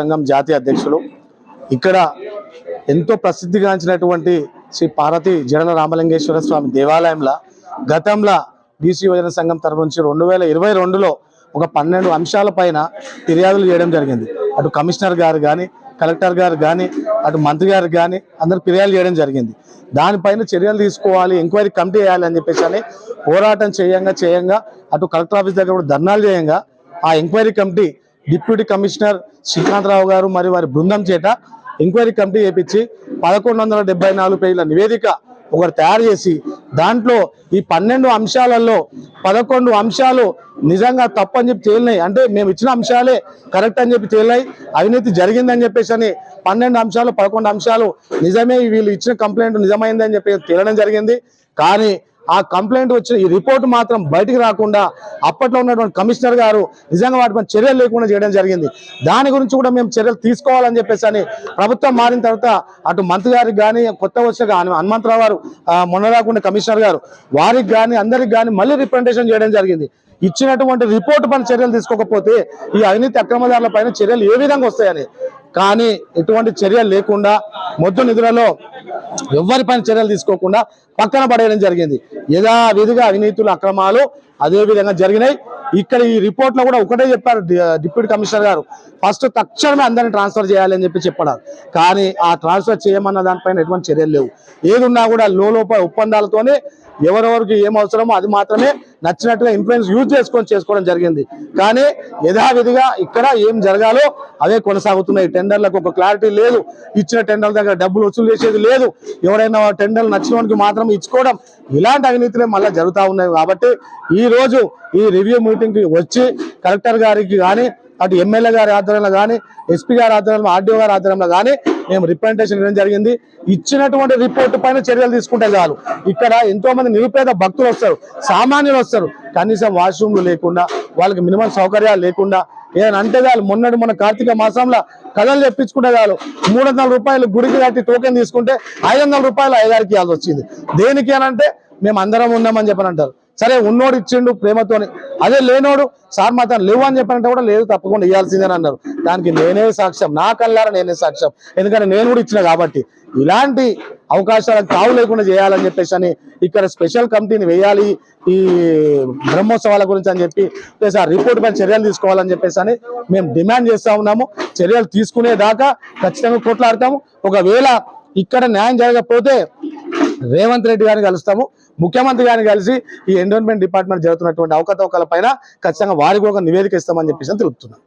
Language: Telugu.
సంఘం జాతీయ అధ్యక్షులు. ఇక్కడ ఎంతో ప్రసిద్ధిగాంచినటువంటి శ్రీ పార్వతి జడల రామలింగేశ్వర స్వామి దేవాలయంలో గతంలో బీసీ యువజన సంఘం తరఫు నుంచి రెండు వేల ఇరవై రెండులో ఒక పన్నెండు అంశాల పైన ఫిర్యాదులు చేయడం జరిగింది. అటు కమిషనర్ గారు కానీ కలెక్టర్ గారు కానీ అటు మంత్రి గారు కానీ అందరు ఫిర్యాదు చేయడం జరిగింది. దానిపైన చర్యలు తీసుకోవాలి ఎంక్వైరీ కమిటీ వేయాలి అని చెప్పేసి అని పోరాటం చేయంగా చేయంగా అటు కలెక్టర్ ఆఫీస్ దగ్గర కూడా ధర్నాలు చేయంగా ఆ enquiry committee deputy commissioner Srikantharao గారు మరియు వారి బృందం చేత ఎంక్వైరీ కమిటీ చేపించి పదకొండు వందల డెబ్బై నాలుగు పేజీల నివేదిక ఒకటి తయారు చేసి దాంట్లో ఈ పన్నెండు అంశాలలో పదకొండు అంశాలు నిజంగా తప్పని చెప్పి తేలినాయి. అంటే మేము ఇచ్చిన అంశాలే కరెక్ట్ అని చెప్పి తేలినాయి. అవినీతి జరిగిందని చెప్పేసి అని పన్నెండు అంశాలు పదకొండు అంశాలు నిజమే వీళ్ళు ఇచ్చిన కంప్లైంట్ నిజమైందని చెప్పి తేలడం జరిగింది. కానీ ఆ కంప్లైంట్ వచ్చిన ఈ రిపోర్ట్ మాత్రం బయటికి రాకుండా అప్పట్లో ఉన్నటువంటి కమిషనర్ గారు నిజంగా వాటిపై చర్యలు లేకుండా చేయడం జరిగింది. దాని గురించి కూడా మేము చర్యలు తీసుకోవాలని చెప్పేసి అని ప్రభుత్వం మారిన తర్వాత అటు మంత్రి గారికి కానీ కొత్త వచ్చిన హనుమంతరావు గారు మొన్నరాకుండా మొన్న రాకుండా కమిషనర్ గారు వారికి కానీ అందరికి కానీ మళ్ళీ రిప్రజెంటేషన్ చేయడం జరిగింది. ఇచ్చినటువంటి రిపోర్ట్ పైన చర్యలు తీసుకోకపోతే ఈ అవినీతి అక్రమదారుల పైన చర్యలు ఏ విధంగా వస్తాయని కానీ ఎటువంటి చర్యలు లేకుండా మొద్దు నిధులలో ఎవరిపైన చర్యలు తీసుకోకుండా పక్కన పడేయడం జరిగింది. యథావిధిగా అవినీతులు అక్రమాలు అదే విధంగా జరిగినాయి. ఇక్కడ ఈ రిపోర్ట్లో కూడా ఒకటే చెప్పారు డిప్యూటీ కమిషనర్ గారు. ఫస్ట్ తక్షణమే అందరిని ట్రాన్స్ఫర్ చేయాలని చెప్పి చెప్పడారు. కానీ ఆ ట్రాన్స్ఫర్ చేయమన్న దానిపైన ఎటువంటి చర్యలు లేవు. ఏదున్నా కూడా లోలోప ఒప్పందాలతోనే ఎవరెవరికి ఏం అవసరమో అది మాత్రమే నచ్చినట్టుగా ఇన్ఫ్లుయెన్స్ యూజ్ చేసుకొని చేసుకోవడం జరిగింది. కానీ యథావిధిగా ఇక్కడ ఏం జరగాలో అవే కొనసాగుతున్నాయి. టెండర్లకు ఒక క్లారిటీ లేదు. ఇచ్చిన టెండర్ల దగ్గర డబ్బులు వసూలు చేసేది లేదు. ఎవరైనా టెండర్లు నచ్చిన వానికి మాత్రం ఇచ్చుకోవడం ఇలాంటి అవినీతిలో మళ్ళీ జరుగుతూ ఉన్నాయి. కాబట్టి ఈ రోజు ఈ రివ్యూ మీటింగ్కి వచ్చి కలెక్టర్ గారికి కానీ అటు ఎమ్మెల్యే గారి ఆధ్వర్యంలో కానీ ఎస్పీ గారి ఆధ్వర్యంలో ఆర్డీఓ గారి ఆధ్వర్యంలో కానీ మేము రిప్రజెంటేషన్ ఇవ్వడం జరిగింది. ఇచ్చినటువంటి రిపోర్ట్ పైన చర్యలు తీసుకుంటే చాలు. ఇక్కడ ఎంతో మంది నిరుపేద భక్తులు వస్తారు సామాన్యులు వస్తారు. కనీసం వాష్రూమ్లు లేకుండా వాళ్ళకి మినిమం సౌకర్యాలు లేకుండా ఏదైనా అంటే చాలు. మొన్నటి మన కార్తీక మాసంలో కథలు తెప్పించుకుంటే చాలు. మూడు వందల రూపాయలు గుడికి కట్టి టోకెన్ తీసుకుంటే ఐదు వందల రూపాయలు ఐదారికి ఇవ్వాల్సి వచ్చింది. దేనికి అని అంటే మేము అందరం ఉన్నామని చెప్పని అంటారు. సరే ఉన్నోడు ఇచ్చిండు ప్రేమతోని. అదే లేనోడు సార్ మా తను లేవు అని చెప్పారంటే కూడా లేదు తప్పకుండా ఇవ్వాల్సిందని అన్నారు. దానికి నేనే సాక్ష్యం. నా కల్లారా నేనే సాక్ష్యం. ఎందుకంటే నేను కూడా ఇచ్చిన కాబట్టి. ఇలాంటి అవకాశాలకు తావు లేకుండా చేయాలని చెప్పేసి అని ఇక్కడ స్పెషల్ కమిటీని వేయాలి ఈ బ్రహ్మోత్సవాల గురించి అని చెప్పి ప్లస్ ఆ రిపోర్ట్ పైన చర్యలు తీసుకోవాలని చెప్పేసి అని మేము డిమాండ్ చేస్తా ఉన్నాము. చర్యలు తీసుకునేదాకా ఖచ్చితంగా కొట్లాడతాము. ఒకవేళ ఇక్కడ న్యాయం జరగకపోతే రేవంత్ రెడ్డి గారిని కలుస్తాము. ముఖ్యమంత్రి గారిని కలిసి ఈ ఎండోన్మెంట్ డిపార్ట్మెంట్ జరుగుతున్నటువంటి అవకతవకల పైన ఖచ్చితంగా వారికి ఒక నివేదిక ఇస్తామని చెప్పేసి అని తెలుపుతున్నాం